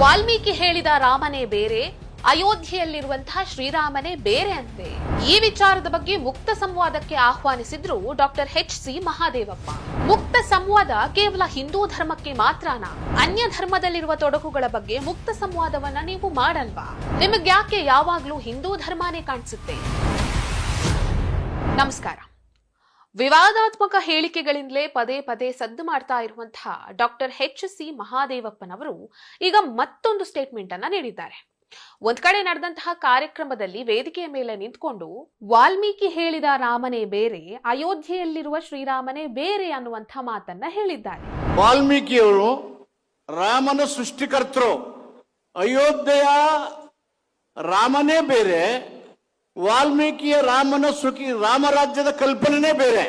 ವಾಲ್ಮೀಕಿ ಹೇಳಿದ ರಾಮನೇ ಬೇರೆ, ಅಯೋಧ್ಯೆಯಲ್ಲಿರುವಂತಹ ಶ್ರೀರಾಮನೇ ಬೇರೆ ಅಂತೆ ಈ ವಿಚಾರದ ಬಗ್ಗೆ ಮುಕ್ತ ಸಂವಾದಕ್ಕೆ ಆಹ್ವಾನಿಸಿದ್ರು ಡಾಕ್ಟರ್ ಎಚ್ ಸಿ ಮಹಾದೇವಪ್ಪ. ಮುಕ್ತ ಸಂವಾದ ಕೇವಲ ಹಿಂದೂ ಧರ್ಮಕ್ಕೆ ಮಾತ್ರನಾ? ಅನ್ಯ ಧರ್ಮದಲ್ಲಿರುವ ತೊಡಕುಗಳ ಬಗ್ಗೆ ಮುಕ್ತ ಸಂವಾದವನ್ನ ನೀವು ಮಾಡಲ್ವಾ? ನಿಮಗ್ಯಾಕೆ ಯಾವಾಗ್ಲೂ ಹಿಂದೂ ಧರ್ಮನೇ ಕಾಣಿಸುತ್ತೆ? ನಮಸ್ಕಾರ. ವಿವಾದಾತ್ಮಕ ಹೇಳಿಕೆಗಳಿಂದಲೇ ಪದೇ ಪದೇ ಸದ್ದು ಮಾಡ್ತಾ ಇರುವಂತಹ ಡಾಕ್ಟರ್ ಎಚ್ ಸಿ ಮಹಾದೇವಪ್ಪನವರು ಈಗ ಮತ್ತೊಂದು ಸ್ಟೇಟ್ಮೆಂಟ್ ಅನ್ನ ನೀಡಿದ್ದಾರೆ. ಒಂದ್ ಕಡೆ ನಡೆದಂತಹ ಕಾರ್ಯಕ್ರಮದಲ್ಲಿ ವೇದಿಕೆಯ ಮೇಲೆ ನಿಂತ್ಕೊಂಡು ವಾಲ್ಮೀಕಿ ಹೇಳಿದ ರಾಮನೇ ಬೇರೆ, ಅಯೋಧ್ಯೆಯಲ್ಲಿರುವ ಶ್ರೀರಾಮನೇ ಬೇರೆ ಅನ್ನುವಂಥ ಮಾತನ್ನ ಹೇಳಿದ್ದಾರೆ. ವಾಲ್ಮೀಕಿಯವರು ರಾಮನ ಸೃಷ್ಟಿಕರ್ತರು. ಅಯೋಧ್ಯೆಯ ರಾಮನೇ ಬೇರೆ ವಾಲ್ಮೀಕಿಯ ರಾಮನ ಸುಖಿ ರಾಮರಾಜ್ಯದ ಕಲ್ಪನೆನೇ ಬೇರೆ.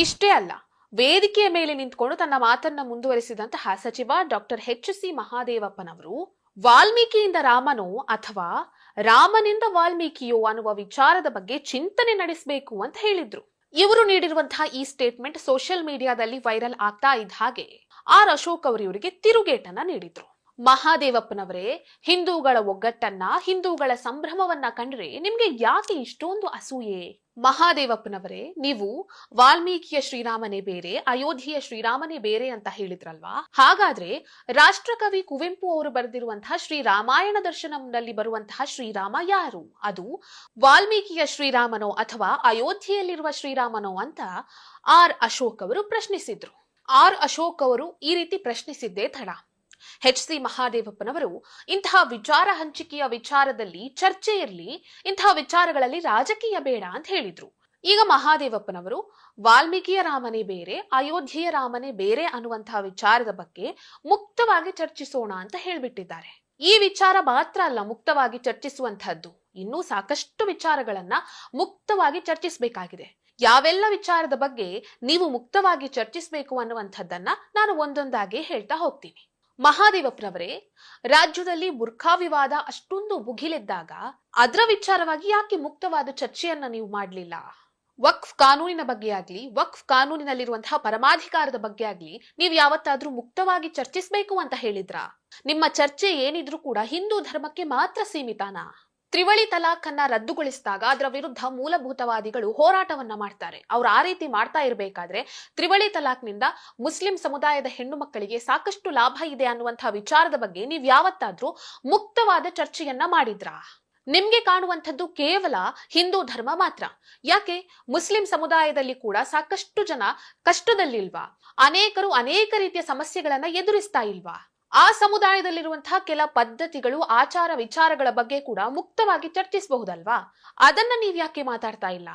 ಇಷ್ಟೇ ಅಲ್ಲ, ವೇದಿಕೆಯ ಮೇಲೆ ನಿಂತ್ಕೊಂಡು ತನ್ನ ಮಾತನ್ನ ಮುಂದುವರಿಸಿದಂತಹ ಸಚಿವ ಡಾಕ್ಟರ್ ಎಚ್ ಸಿ ಮಹಾದೇವಪ್ಪನವರು, ವಾಲ್ಮೀಕಿಯಿಂದ ರಾಮನೋ ಅಥವಾ ರಾಮನಿಂದ ವಾಲ್ಮೀಕಿಯೋ ಅನ್ನುವ ವಿಚಾರದ ಬಗ್ಗೆ ಚಿಂತನೆ ನಡೆಸಬೇಕು ಅಂತ ಹೇಳಿದ್ರು. ಇವರು ನೀಡಿರುವಂತಹ ಈ ಸ್ಟೇಟ್ಮೆಂಟ್ ಸೋಷಿಯಲ್ ಮೀಡಿಯಾದಲ್ಲಿ ವೈರಲ್ ಆಗ್ತಾ ಇದ್ದ ಹಾಗೆ ಆರ್ ಅಶೋಕ್ ಅವರು ಇವರಿಗೆ ತಿರುಗೇಟನ್ನ ನೀಡಿದ್ರು. ಮಹಾದೇವಪ್ಪನವರೇ, ಹಿಂದೂಗಳ ಒಗ್ಗಟ್ಟನ್ನ, ಹಿಂದೂಗಳ ಸಂಭ್ರಮವನ್ನ ಕಂಡ್ರೆ ನಿಮ್ಗೆ ಯಾಕೆ ಇಷ್ಟೊಂದು ಅಸೂಯೆ? ಮಹಾದೇವಪ್ಪನವರೇ, ನೀವು ವಾಲ್ಮೀಕಿಯ ಶ್ರೀರಾಮನೇ ಬೇರೆ, ಅಯೋಧ್ಯೆಯ ಶ್ರೀರಾಮನೇ ಬೇರೆ ಅಂತ ಹೇಳಿದ್ರಲ್ವಾ? ಹಾಗಾದ್ರೆ ರಾಷ್ಟ್ರಕವಿ ಕುವೆಂಪು ಅವರು ಬರೆದಿರುವಂತಹ ಶ್ರೀ ರಾಮಾಯಣ ದರ್ಶನಂನಲ್ಲಿ ಬರುವಂತಹ ಶ್ರೀರಾಮ ಯಾರು? ಅದು ವಾಲ್ಮೀಕಿಯ ಶ್ರೀರಾಮನೋ ಅಥವಾ ಅಯೋಧ್ಯೆಯಲ್ಲಿರುವ ಶ್ರೀರಾಮನೋ ಅಂತ ಆರ್ ಅಶೋಕ್ ಅವರು ಪ್ರಶ್ನಿಸಿದ್ರು. ಆರ್ ಅಶೋಕ್ ಅವರು ಈ ರೀತಿ ಪ್ರಶ್ನಿಸಿದ್ದೇ ತಡ. ಎಚ್ ಸಿ ಮಹಾದೇವಪ್ಪನವರು ಇಂತಹ ವಿಚಾರ ಹಂಚಿಕೆಯ ವಿಚಾರದಲ್ಲಿ ಚರ್ಚೆ ಇರಲಿ ಇಂತಹ ವಿಚಾರಗಳಲ್ಲಿ ರಾಜಕೀಯ ಬೇಡ ಅಂತ ಹೇಳಿದ್ರು. ಈಗ ಮಹಾದೇವಪ್ಪನವರು ವಾಲ್ಮೀಕಿಯ ರಾಮನೇ ಬೇರೆ, ಅಯೋಧ್ಯೆಯ ರಾಮನೇ ಬೇರೆ ಅನ್ನುವಂತಹ ವಿಚಾರದ ಬಗ್ಗೆ ಮುಕ್ತವಾಗಿ ಚರ್ಚಿಸೋಣ ಅಂತ ಹೇಳ್ಬಿಟ್ಟಿದ್ದಾರೆ. ಈ ವಿಚಾರ ಮಾತ್ರ ಅಲ್ಲ, ಮುಕ್ತವಾಗಿ ಚರ್ಚಿಸುವಂತಹದ್ದು. ಇನ್ನೂ ಸಾಕಷ್ಟು ವಿಚಾರಗಳನ್ನ ಮುಕ್ತವಾಗಿ ಚರ್ಚಿಸಬೇಕಾಗಿದೆ. ಯಾವೆಲ್ಲ ವಿಚಾರದ ಬಗ್ಗೆ ನೀವು ಮುಕ್ತವಾಗಿ ಚರ್ಚಿಸಬೇಕು ಅನ್ನುವಂಥದ್ದನ್ನ ನಾನು ಒಂದೊಂದಾಗಿ ಹೇಳ್ತಾ ಹೋಗ್ತೀನಿ. ಮಹಾದೇವಪ್ಪನವರೇ, ರಾಜ್ಯದಲ್ಲಿ ಬುರ್ಖಾ ವಿವಾದ ಅಷ್ಟೊಂದು ಭುಗಿಲೆದ್ದಾಗ ಅದರ ವಿಚಾರವಾಗಿ ಯಾಕೆ ಮುಕ್ತವಾದ ಚರ್ಚೆಯನ್ನ ನೀವು ಮಾಡಲಿಲ್ಲ? ವಕ್ಫ್ ಕಾನೂನಿನ ಬಗ್ಗೆ ಆಗ್ಲಿ, ವಕ್ಫ್ ಕಾನೂನಿನಲ್ಲಿರುವಂತಹ ಪರಮಾಧಿಕಾರದ ಬಗ್ಗೆ ಆಗ್ಲಿ, ನೀವು ಯಾವತ್ತಾದ್ರೂ ಮುಕ್ತವಾಗಿ ಚರ್ಚಿಸಬೇಕು ಅಂತ ಹೇಳಿದ್ರಾ? ನಿಮ್ಮ ಚರ್ಚೆ ಏನಿದ್ರೂ ಕೂಡ ಹಿಂದೂ ಧರ್ಮಕ್ಕೆ ಮಾತ್ರ ಸೀಮಿತಾನಾ? ತ್ರಿವಳಿ ತಲಾಖ್ ಅನ್ನ ರದ್ದುಗೊಳಿಸಿದಾಗ ಅದರ ವಿರುದ್ಧ ಮೂಲಭೂತವಾದಿಗಳು ಹೋರಾಟವನ್ನ ಮಾಡ್ತಾರೆ. ಅವ್ರು ಆ ರೀತಿ ಮಾಡ್ತಾ ಇರಬೇಕಾದ್ರೆ ತ್ರಿವಳಿ ತಲಾಖ್ನಿಂದ ಮುಸ್ಲಿಂ ಸಮುದಾಯದ ಹೆಣ್ಣು ಮಕ್ಕಳಿಗೆ ಸಾಕಷ್ಟು ಲಾಭ ಇದೆ ಅನ್ನುವಂತಹ ವಿಚಾರದ ಬಗ್ಗೆ ನೀವು ಯಾವತ್ತಾದ್ರೂ ಮುಕ್ತವಾದ ಚರ್ಚೆಯನ್ನ ಮಾಡಿದ್ರಾ? ನಿಮ್ಗೆ ಕಾಣುವಂಥದ್ದು ಕೇವಲ ಹಿಂದೂ ಧರ್ಮ ಮಾತ್ರ. ಯಾಕೆ? ಮುಸ್ಲಿಂ ಸಮುದಾಯದಲ್ಲಿ ಕೂಡ ಸಾಕಷ್ಟು ಜನ ಕಷ್ಟದಲ್ಲಿಲ್ವಾ? ಅನೇಕರು ಅನೇಕ ರೀತಿಯ ಸಮಸ್ಯೆಗಳನ್ನ ಎದುರಿಸ್ತಾ ಇಲ್ವಾ? ಆ ಸಮುದಾಯದಲ್ಲಿರುವಂತಹ ಕೆಲ ಪದ್ಧತಿಗಳು, ಆಚಾರ ವಿಚಾರಗಳ ಬಗ್ಗೆ ಕೂಡ ಮುಕ್ತವಾಗಿ ಚರ್ಚಿಸಬಹುದಲ್ವಾ? ಅದನ್ನ ನೀವ್ ಯಾಕೆ ಮಾತಾಡ್ತಾ ಇಲ್ಲ?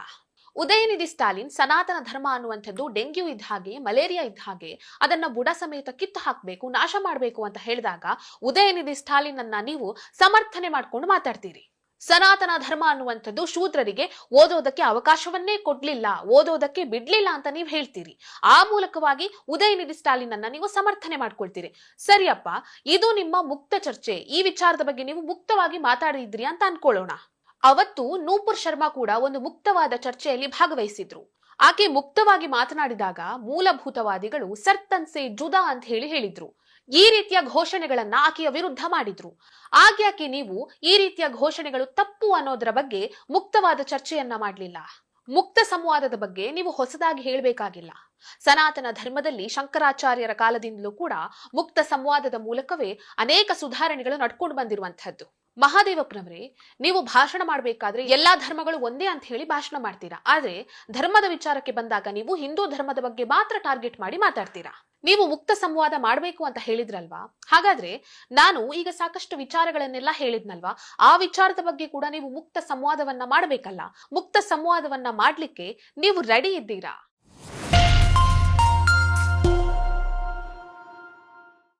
ಉದಯನಿಧಿ ಸ್ಟಾಲಿನ್ ಸನಾತನ ಧರ್ಮ ಅನ್ನುವಂಥದ್ದು ಡೆಂಗ್ಯೂ ಇದ್ದ ಹಾಗೆ, ಮಲೇರಿಯಾ ಇದ್ದ ಹಾಗೆ, ಅದನ್ನ ಬುಡ ಸಮೇತ ಕಿತ್ತು ಹಾಕಬೇಕು, ನಾಶ ಮಾಡಬೇಕು ಅಂತ ಹೇಳಿದಾಗ ಉದಯನಿಧಿ ಸ್ಟಾಲಿನ್ ಅನ್ನ ನೀವು ಸಮರ್ಥನೆ ಮಾಡ್ಕೊಂಡು ಮಾತಾಡ್ತೀರಿ. ಸನಾತನ ಧರ್ಮ ಅನ್ನುವಂಥದ್ದು ಶೂದ್ರರಿಗೆ ಓದೋದಕ್ಕೆ ಅವಕಾಶವನ್ನೇ ಕೊಡ್ಲಿಲ್ಲ, ಓದೋದಕ್ಕೆ ಬಿಡ್ಲಿಲ್ಲ ಅಂತ ನೀವು ಹೇಳ್ತೀರಿ. ಆ ಮೂಲಕವಾಗಿ ಉದಯನಿಧಿ ಸ್ಟಾಲಿನ್ ಅನ್ನ ನೀವು ಸಮರ್ಥನೆ ಮಾಡ್ಕೊಳ್ತೀರಿ. ಸರಿಯಪ್ಪ, ಇದು ನಿಮ್ಮ ಮುಕ್ತ ಚರ್ಚೆ. ಈ ವಿಚಾರದ ಬಗ್ಗೆ ನೀವು ಮುಕ್ತವಾಗಿ ಮಾತಾಡಿದ್ರಿ ಅಂತ ಅನ್ಕೊಳ್ಳೋಣ. ಅವತ್ತು ನೂಪುರ್ ಶರ್ಮಾ ಕೂಡ ಒಂದು ಮುಕ್ತವಾದ ಚರ್ಚೆಯಲ್ಲಿ ಭಾಗವಹಿಸಿದ್ರು. ಆಕೆ ಮುಕ್ತವಾಗಿ ಮಾತನಾಡಿದಾಗ ಮೂಲಭೂತವಾದಿಗಳು ಸರ್ತನ್ಸೆ ಜುದಾ ಅಂತ ಹೇಳಿ ಹೇಳಿದ್ರು. ಈ ರೀತಿಯ ಘೋಷಣೆಗಳನ್ನ ಆಕೆಯ ವಿರುದ್ಧ ಮಾಡಿದ್ರು. ಆಗ್ಯಾಕೆ ನೀವು ಈ ರೀತಿಯ ಘೋಷಣೆಗಳು ತಪ್ಪು ಅನ್ನೋದರ ಬಗ್ಗೆ ಮುಕ್ತವಾದ ಚರ್ಚೆಯನ್ನ ಮಾಡಲಿಲ್ಲ? ಮುಕ್ತ ಸಂವಾದದ ಬಗ್ಗೆ ನೀವು ಹೊಸದಾಗಿ ಹೇಳಬೇಕಾಗಿಲ್ಲ. ಸನಾತನ ಧರ್ಮದಲ್ಲಿ ಶಂಕರಾಚಾರ್ಯರ ಕಾಲದಿಂದಲೂ ಕೂಡ ಮುಕ್ತ ಸಂವಾದದ ಮೂಲಕವೇ ಅನೇಕ ಸುಧಾರಣೆಗಳು ನಡ್ಕೊಂಡು ಬಂದಿರುವಂತಹದ್ದು ಮಹಾದೇವಪ್ಪನವರೇ, ನೀವು ಭಾಷಣ ಮಾಡಬೇಕಾದ್ರೆ ಎಲ್ಲಾ ಧರ್ಮಗಳು ಒಂದೇ ಅಂತ ಹೇಳಿ ಭಾಷಣ ಮಾಡ್ತೀರಾ? ಆದ್ರೆ ಧರ್ಮದ ವಿಚಾರಕ್ಕೆ ಬಂದಾಗ ನೀವು ಹಿಂದೂ ಧರ್ಮದ ಬಗ್ಗೆ ಮಾತ್ರ ಟಾರ್ಗೆಟ್ ಮಾಡಿ ಮಾತಾಡ್ತೀರಾ? ನೀವು ಮುಕ್ತ ಸಂವಾದ ಮಾಡಬೇಕು ಅಂತ ಹೇಳಿದ್ರಲ್ವಾ? ಹಾಗಾದ್ರೆ ನಾನು ಈಗ ಸಾಕಷ್ಟು ವಿಚಾರಗಳನ್ನೆಲ್ಲ ಹೇಳಿದ್ನಲ್ವಾ? ಆ ವಿಚಾರದ ಬಗ್ಗೆ ಕೂಡ ನೀವು ಮುಕ್ತ ಸಂವಾದವನ್ನ ಮಾಡಬೇಕಲ್ಲ? ಮುಕ್ತ ಸಂವಾದವನ್ನ ಮಾಡ್ಲಿಕ್ಕೆ ನೀವು ರೆಡಿ ಇದ್ದೀರಾ?